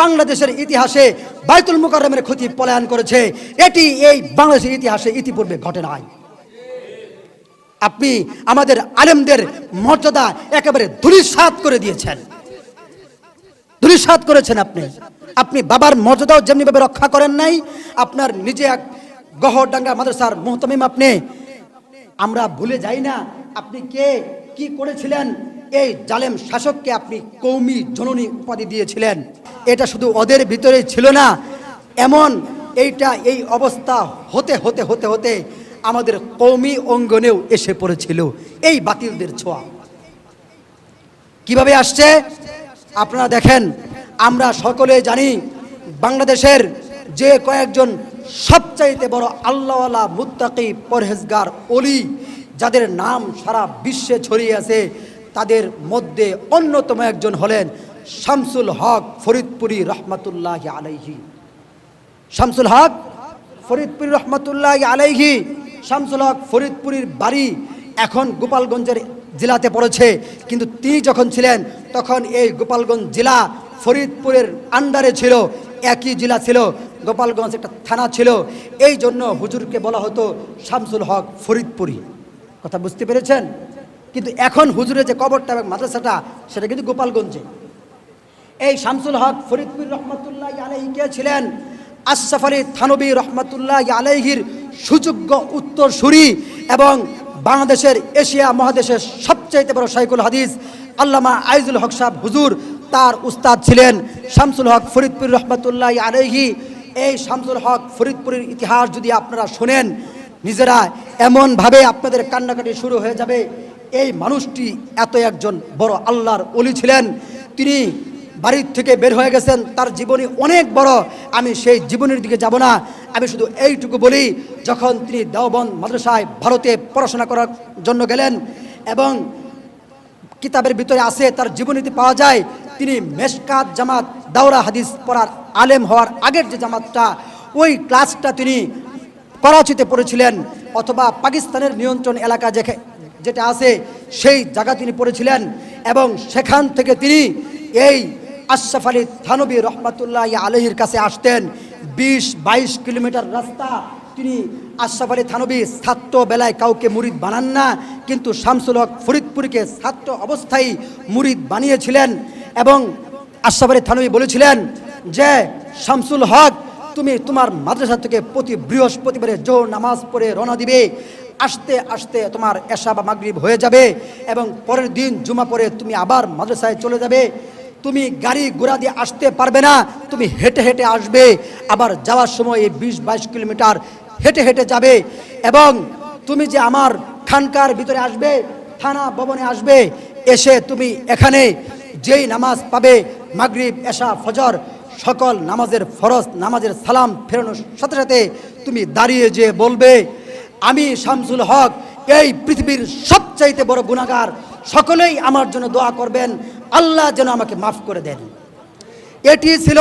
বাংলাদেশের ইতিহাসে বাইতুল মুকাররমের ক্ষতি পলায়ন করেছে। এটি এই বাংলাদেশের ইতিহাসে ইতিপূর্বে ঘটে নাই। আপনি আমাদের আলেমদের মর্যাদা একেবারে ধুলিসাৎ করে দিয়েছেন। ধুলিসাৎ করেছেন আপনি। আপনি বাবার মর্যাদাও যেমনিভাবে রক্ষা করেন নাই, আপনার নিজে এক গহরডাঙ্গা মাদ্রাসার মোহতমিম আপনি। আমরা ভুলে যাই না আপনি কে, কি করেছিলেন, এই জালেম শাসককে আপনি কৌমি জননী উপাধি দিয়েছিলেন। এটা শুধু ওদের ভিতরেই ছিল না, এমন এইটা, এই অবস্থা হতে হতে হতে হতে আমাদের কৌমি অঙ্গনেও এসে পড়েছিল এই বাতিলদের ছোঁয়া। কীভাবে আসছে? আপনারা দেখেন, আমরা সকলে জানি বাংলাদেশের যে কয়েকজন সবচাইতে বড় আল্লাহওয়ালা মুত্তাকি পরহেজগার অলি যাদের নাম সারা বিশ্বে ছড়িয়ে আছে, তাদের মধ্যে অন্যতম একজন হলেন শামসুল হক ফরিদপুরি রহমতুল্লাহ আলাইহি। শামসুল হক ফরিদপুরি রহমতুল্লাহ আলাইহি। শামসুল হক ফরিদপুরির বাড়ি এখন গোপালগঞ্জের জেলাতে পড়েছে। কিন্তু তিনি যখন ছিলেন, তখন এই গোপালগঞ্জ জেলা ফরিদপুরের আন্ডারে ছিল, একই জেলা ছিল, গোপালগঞ্জ একটা থানা ছিল। এই জন্য হুজুরকে বলা হতো শামসুল হক ফরিদপুরি। কথা বুঝতে পেরেছেন? কিন্তু এখন হুজুরের যে কবরটা এবং মাদ্রাসাটা, সেটা কিন্তু গোপালগঞ্জে। এই শামসুল হক ফরিদপুর রহমতুল্লাহ আলহী কে ছিলেন? আশরাফ আলী থানবী রহমতুল্লাহ আলহির সুযোগ্য উত্তরসূরি এবং বাংলাদেশের এশিয়া মহাদেশের সবচাইতে বড় শাইকুল হাদিস আল্লামা আইজুল হক সাহেব হুজুর তার উস্তাদ ছিলেন শামসুল হক ফরিদপুর রহমতুল্লাহ আলহি এই শামসুল হক ফরিদপুরের ইতিহাস যদি আপনারা শোনেন, নিজেরা এমনভাবে আপনাদের কান্নাকাটি শুরু হয়ে যাবে। এই মানুষটি এত একজন বড় আল্লাহর অলি ছিলেন। তিনি বাড়ির থেকে বের হয়ে গেছেন, তার জীবনী অনেক বড়। আমি সেই জীবনের দিকে যাব না। আমি শুধু এইটুকু বলি, যখন তিনি দেওবন্দ মাদ্রাসায় ভারতে পড়াশোনা করার জন্য গেলেন এবং কিতাবের ভিতরে আছে, তার জীবনীতে পাওয়া যায়, তিনি মেশকাত জামাত, দাওরা হাদিস পড়ার আলেম হওয়ার আগের যে জামাতটা, ওই ক্লাসটা তিনি করাচিতে পড়েছিলেন অথবা পাকিস্তানের নিয়ন্ত্রণ এলাকা যেখে, যেটা আছে, সেই জায়গা তিনি পড়েছিলেন এবং সেখান থেকে তিনি এই আশরাফ আলী থানবী রহমাতুল্লাহ আলহির কাছে আসতেন। বিশ, বাইশ কিলোমিটার রাস্তা তিনি আশরাফ আলী থানবী ছাত্র বেলায় কাউকে মুরিদ বানান না, কিন্তু শামসুল হক ফরিদপুরকে ছাত্র অবস্থায় মুরিদ বানিয়েছিলেন এবং আশরাফ আলী থানবী বলেছিলেন যে, শামসুল হক, তুমি তোমার মাদ্রাসা থেকে প্রতি বৃহস্পতিবারে জোর নামাজ পড়ে রওনা দিবে। আসতে আসতে তোমার এশা বা মাগরিব হয়ে যাবে এবং পরের দিন জুমা পরে তুমি আবার মাদ্রাসায় চলে যাবে। তুমি গাড়ি ঘোড়া দিয়ে আসতে পারবে না, তুমি হেঁটে হেঁটে আসবে। আবার যাওয়ার সময় এই বিশ বাইশ কিলোমিটার হেঁটে হেঁটে যাবে এবং তুমি যে আমার খানকার ভিতরে আসবে, থানা ভবনে আসবে, এসে তুমি এখানে যেই নামাজ পাবে, মাগরিব, এশা, ফজর, সকল নামাজের ফরজ, নামাজের সালাম ফেরানোর সাথে সাথে তুমি দাঁড়িয়ে যে বলবে, আমি শামসুল হক, এই পৃথিবীর সবচাইতে বড় গুণাগার সকলেই আমার জন্য দোয়া করবেন। আল্লাহ যেন আমাকে মাফ করে দেন। এটি ছিল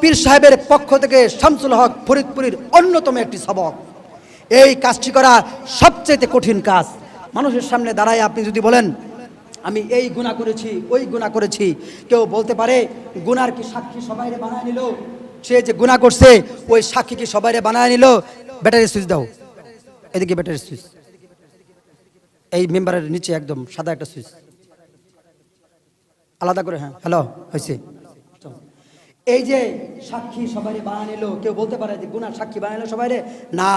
পীর সাহেবের পক্ষ থেকে শামসুল হক ফরিদপুরের অন্যতম একটি সবক। এই কাজটি করা সবচাইতে কঠিন কাজ। মানুষের সামনে দাঁড়ায় আপনি যদি বলেন, আমি এই গুণা করেছি, ওই গুণা করেছি। কেউ বলতে পারে, গুনার কি সাক্ষী সবাই বানায় নিল? সে যে গুণা করছে, ওই সাক্ষী কি সবাইরে বানায় নিল? ব্যাটারি সুইচ দাও। এদিকে ব্যাটারি সুইচ। এই মেম্বারের নিচে একদম সাদা একটা সুইচ। আলাদা করে হ্যাঁ হ্যালো হয়েছে। এই যে সাক্ষী সবাই বানায় নিল কেউ বলতে পারে যে গুনার সাক্ষী বানাইলো সবাই রে না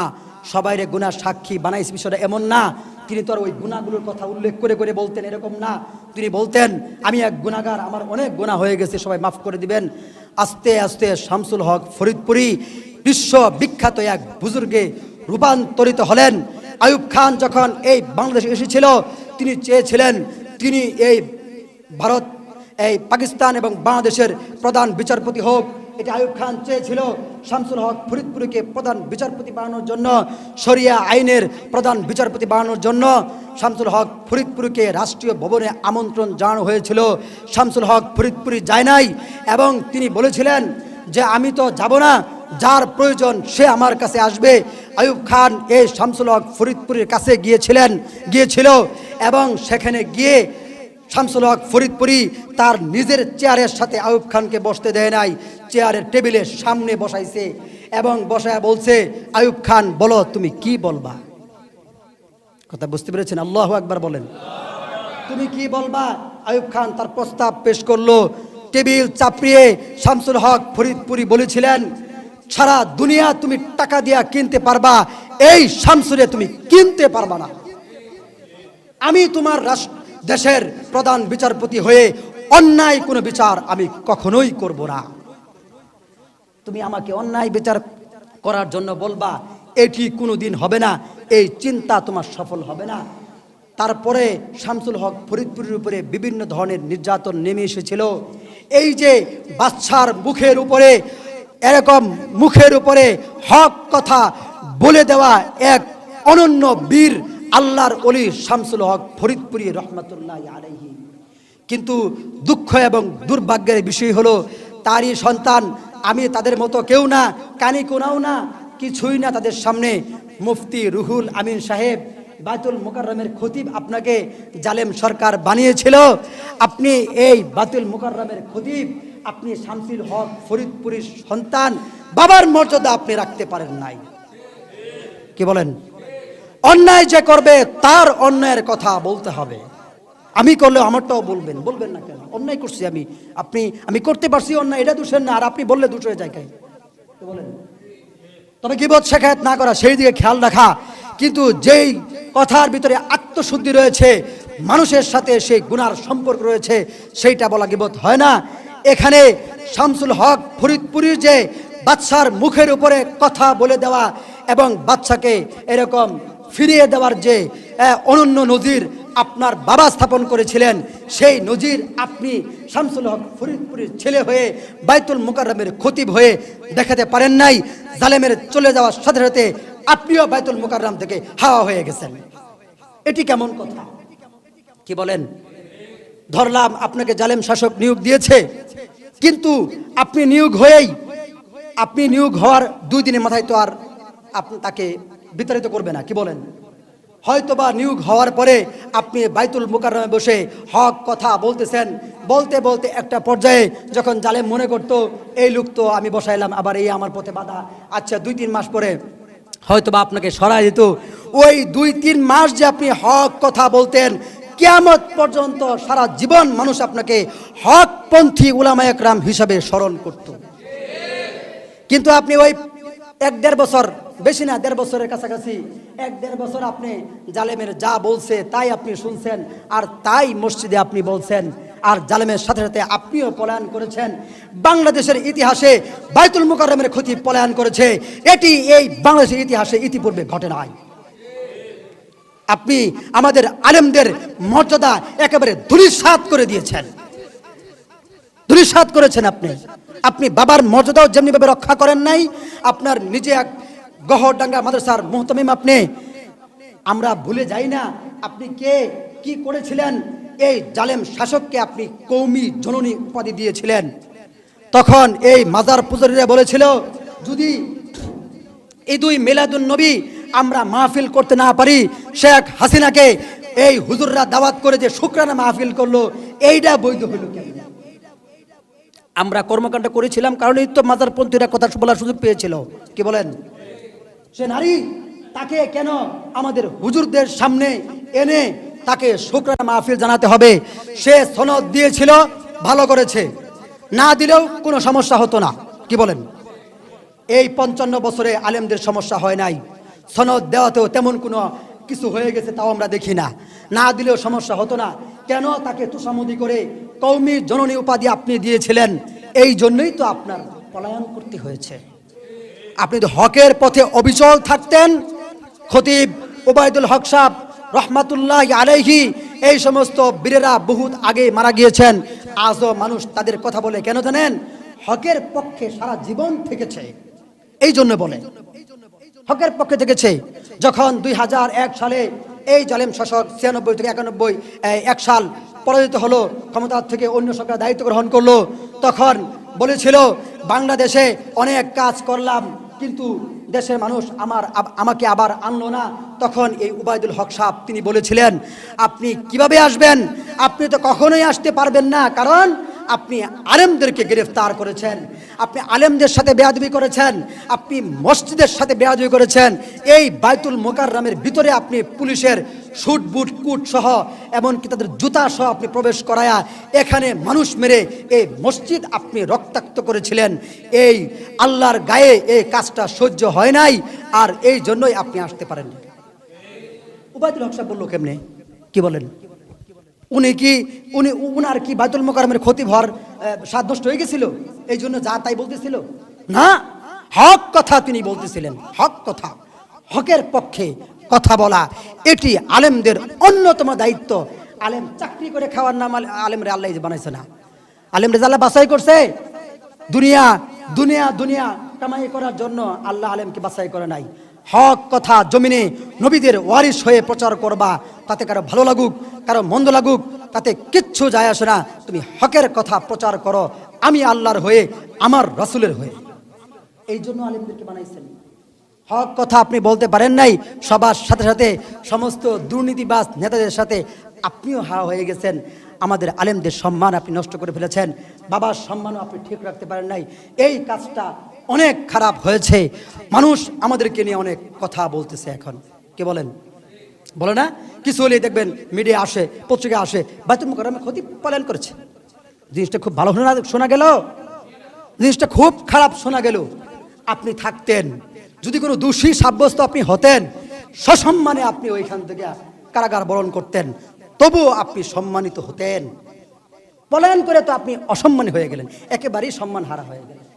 সবাই রে গুনার সাক্ষী বানাইছে বিষয়টা এমন না। তিনি তোর ওই গুণাগুলোর কথা উল্লেখ করে করে বলতেন, এরকম না। তিনি বলতেন, আমি এক গুণাগার, আমার অনেক গুণা হয়ে গেছে, সবাই মাফ করে দিবেন। আস্তে আস্তে শামসুল হক ফরিদপুরি, বিশ্ব বিখ্যাত এক বুজুর্গে রূপান্তরিত হলেন। আয়ুব খান যখন এই বাংলাদেশে এসেছিল, তিনি চেয়েছিলেন, তিনি এই ভারত, এই পাকিস্তান এবং বাংলাদেশের প্রধান বিচারপতি হোক। এটা আয়ুব খান চেয়েছিল শামসুল হক ফরিদপুরকে প্রধান বিচারপতি বানানোর জন্য, শরিয়া আইনের প্রধান বিচারপতি বানানোর জন্য। শামসুল হক ফরিদপুরকে রাষ্ট্রীয় ভবনে আমন্ত্রণ জানানো হয়েছিল। শামসুল হক ফরিদপুরি যায় নাই এবং তিনি বলেছিলেন যে, আমি তো যাব না যার প্রয়োজন সে আমার কাছে আসবে। আয়ুব খান এই শামসুল হক ফরিদপুরের কাছে গিয়েছিলেন, গিয়েছিল এবং সেখানে গিয়ে শামসুল হক ফরিদপুরি তার নিজের চেয়ারের সাথে আয়ুব খানকে বসতে দেয় নাই, চেয়ারের টেবিলের সামনে বসাইছে এবং বসায় বলছে আয়ুব খান, বলো তুমি কি বলবা? কথা বুঝতে পেরেছেন? আল্লাহ একবার বলেন। তুমি কি বলবা? আয়ুব খান তার প্রস্তাব পেশ করল। টেবিল চাপড়িয়ে শামসুল হক ফরিদপুরি বলেছিলেন সারা দুনিয়া তুমি টাকা দিয়া কিনতে পারবা, এই শামসুরে তুমি কিনতে পারবা না। আমি তোমার দেশের প্রধান বিচারপতি হয়ে অন্যায় কোনো বিচার আমি কখনোই করব না। তুমি আমাকে অন্যায় বিচার করার জন্য বলবা, এটি কোনো দিন হবে না, এই চিন্তা তোমার সফল হবে না। তারপরে শামসুল হক ফরিদপুরের উপরে বিভিন্ন ধরনের নির্যাতন নেমে এসেছিল। এই যে বাচ্চার মুখের উপরে এরকম মুখের উপরে হক কথা বলে দেওয়া এক অনন্য বীর আল্লাহর অলি শামসুল হক ফরিদপুরি রহমতুল্লাহ আলাইহি। কিন্তু দুঃখ এবং দুর্ভাগ্যের বিষয় হলো, তারই সন্তান, আমি তাদের মতো কেউ না, কানি কোনাও না, কিছুই না তাদের সামনে। মুফতি রুহুল আমিন সাহেব বাতুল মুকাররমের খতিব আপনাকে জালেম সরকার বানিয়েছিল। আপনি এই বাতুল মুকাররমের খতিব আপনি শামসুল হক, ফরিদপুরের সন্তান, বাবার মর্যাদা আপনি রাখতে পারেন নাই। কি বলেন? অন্যায় যে করবে, তার অন্যায়ের কথা বলতে হবে। আমি করলে আমারটাও বলবেন বলবেন না কেন? অন্যায় করছি আমি। আপনি, আমি করতে পারছি অন্যায়, এটা দোষের না, আর আপনি বললে দোষ হয়ে যায় বলেন? তবে গিবত শেখায়ত না করা, সেই দিকে খেয়াল রাখা। কিন্তু যেই কথার ভিতরে আত্মশুদ্ধি রয়েছে, মানুষের সাথে সেই গুনার সম্পর্ক রয়েছে, সেইটা বলা গিবত হয় না। এখানে শামসুল হক ফরিদপুরীর যে বাচ্চার মুখের উপরে কথা বলে দেওয়া এবং বাচ্চাকে এরকম ফিরিয়ে দেওয়ার যে অনন্য নজির আপনার বাবা স্থাপন করেছিলেন, সেই নজির আপনি শামসুল হক ফরিদপুরের ছেলে হয়ে বাইতুল মুকাররমের খতিব হয়ে দেখাতে পারেন নাই, জালেমের চলে যাওয়ার সাথে সাথে আপনিও বাইতুল মুকাররম থেকে হাওয়া হয়ে গেছেন। এটি কেমন কথা? কি বলেন? ধরলাম আপনাকে জালেম শাসক নিয়োগ দিয়েছে কিন্তু আপনি নিয়োগ হয়েই, আপনি নিয়োগ হওয়ার দুই দিনের মাথায় তো আর আপনি তাকে বিতাড়িত করবে না, কি বলেন? হয়তোবা নিয়োগ হওয়ার পরে আপনি বাইতুল মুকাররমে বসে হক কথা বলতেছেন, বলতে বলতে একটা পর্যায়ে যখন জালেম মনে করতো, এই লোক তো আমি বসাইলাম, আবার এই আমার পথে বাধা। আচ্ছা দুই তিন মাস পরে হয়তোবা আপনাকে সরাই দিত। ওই দুই তিন মাস যে আপনি হক কথা বলতেন কিয়ামত পর্যন্ত সারা জীবন মানুষ আপনাকে হকপন্থী উলামায়করাম হিসাবে স্মরণ করত। কিন্তু আপনি ওই এক দেড় বছর, বেশি না, দেড় বছরের কাছাকাছি, এক দেড় বছর আপনি জালেমের যা বলছে তাই আপনি শুনছেন, আর তাই মসজিদে আপনি বলছেন, আর জালেমের সাথে সাথে আপনিও পলায়ন করেছেন। বাংলাদেশের ইতিহাসে বাইতুল মুকাররমের ক্ষতি পলায়ন করেছে। এটি এই বাংলাদেশের ইতিহাসে ইতিপূর্বে ঘটে নাই। আপনি আমাদের আলেমদের মর্যাদা একেবারে ধুলিসাৎ করে দিয়েছেন। ধুলিসাৎ করেছেন আপনি। আপনি বাবার মর্যাদাও যেমনিভাবে রক্ষা করেন নাই, আপনার নিজে এক গহরডাঙ্গা মাদ্রাসার মোহতমিম আপনি। আমরা ভুলে যাই না আপনি কে, কি করেছিলেন, এই জালেম শাসককে আপনি কৌমি জননী উপাধি দিয়েছিলেন। তখন এই মাজার পুজোরীরা বলেছিল, যদি এই দুই মেলাদুল নবী আমরা মাহফিল করতে না পারি, শেখ হাসিনাকে এই হুজুররা দাওয়াত করে যে শুক্রানা মাহফিল করল এইটা বৈধ হইল কেন? আমরা কর্মকাণ্ড করেছিলাম কারণ এই তো মাজারপন্থীরা কথা বলার সুযোগ পেয়েছিল। কি বলেন? সে নারী তাকে কেন আমাদের হুজুরদের সামনে এনে তাকে শুক্রানা মাহফিল জানাতে হবে? সে সনদ দিয়েছিল, ভালো করেছে। না দিলেও কোনো সমস্যা হতো না। কি বলেন? এই পঞ্চান্ন বছরে আলেমদের সমস্যা হয় নাই। সনদ দেওয়াতেও তেমন কোনো কিছু হয়ে গেছে তাও আমরা দেখি না। না দিলেও সমস্যা হতো না। কেন তাকে তুষামদি করে কৌমি জননী উপাধি আপনি দিয়েছিলেন? এই জন্যই তো আপনার পলায়ন করতে হয়েছে। আপনি যদি হকের পথে অবিচল থাকতেন, খতিব ওবায়দুল হক সাহ রহমাতুল্লাহ আলাইহি, এই সমস্ত বীরেরা বহুত আগে মারা গিয়েছেন। আজও মানুষ তাদের কথা বলে, কেন জানেন? হকের পক্ষে সারা জীবন থেকেছে। এই জন্য বলে। হকের পক্ষে থেকেছে যখন দুই হাজার এক সালে এই জালেম শাসক ছিয়ানব্বই থেকে একানব্বই এক সাল পরাজিত হলো ক্ষমতার থেকে অন্য সরকার দায়িত্ব গ্রহণ করল, তখন বলেছিল, বাংলাদেশে অনেক কাজ করলাম, কিন্তু দেশের মানুষ আমার আমাকে আবার আনলো না। তখন এই উবায়দুল হক সাহেব তিনি বলেছিলেন, আপনি কীভাবে আসবেন? আপনি তো কখনোই আসতে পারবেন না, কারণ আপনি আলেমদেরকে গ্রেফতার করেছেন। আপনি আলেমদের সাথে বেয়াদবি করেছেন, আপনি মসজিদের সাথে বেয়াদবি করেছেন, এই বাইতুল মোকাররামের ভিতরে আপনি পুলিশের শুট বুট, কুট সহ, এমনকি তাদের জুতা সহ আপনি প্রবেশ করায়া এখানে মানুষ মেরে এই মসজিদ আপনি রক্তাক্ত করেছিলেন। এই আল্লাহর গায়ে এই কাজটা সহ্য হয় নাই, আর এই জন্যই আপনি আসতে পারেন উবায়দুল হক সাহেব বলল কেমনে? কি বলেন? উনি কি, উনি, উনার কি বাইতুল মোকারমের ক্ষতি ভর সাত নষ্ট হয়ে গেছিল? এই জন্য যা তাই বলতেছিল? না, হক কথা তিনি বলতেছিলেন। হক কথা। হকের পক্ষে কথা বলা। এটি আলেমদের অন্যতম দায়িত্ব। আলেম চাকরি করে খাওয়ার নাম আলে- আলেমরে আল্লাহ বানাইছে না। আলেম রেজাল্লা বাছাই করছে, দুনিয়া দুনিয়া দুনিয়া কামাই করার জন্য আল্লাহ আলেমকে বাছাই করে নাই। হক কথা জমিনে নবীদের ওয়ারিস হয়ে প্রচার করবা, তাতে কারও ভালো লাগুক, কারও মন্দ লাগুক, তাতে কিচ্ছু যায় আসে না। তুমি হকের কথা প্রচার করো আমি আল্লাহর হয়ে, আমার রসুলের হয়ে। এই জন্য আলেমদেরকে বানাইছেন। হক কথা আপনি বলতে পারেন নাই, সবার সাথে সাথে সমস্ত দুর্নীতিবাজ নেতাদের সাথে আপনিও হা হয়ে গেছেন। আমাদের আলেমদের সম্মান আপনি নষ্ট করে ফেলেছেন, বাবার সম্মানও আপনি ঠিক রাখতে পারেন নাই। এই কাজটা অনেক খারাপ হয়েছে। মানুষ আমাদেরকে নিয়ে অনেক কথা বলতেছে এখন। কে বলেন? বলে না? কিছু হলেই দেখবেন মিডিয়া আসে, পত্রিকা আসে, বাইতুল মুকাররমে ক্ষতি পালন করেছে। জিনিসটা খুব ভালো শোনা শোনা গেল? জিনিসটা খুব খারাপ শোনা গেল। আপনি থাকতেন। যদি কোনো দোষী, সাব্যস্ত আপনি হতেন, সসম্মানে আপনি ওইখান থেকে কারাগার বরণ করতেন, তবুও আপনি সম্মানিত হতেন। পলায়ন করে তো আপনি অসম্মানী হয়ে গেলেন। একেবারেই সম্মান হারা হয়ে গেলেন।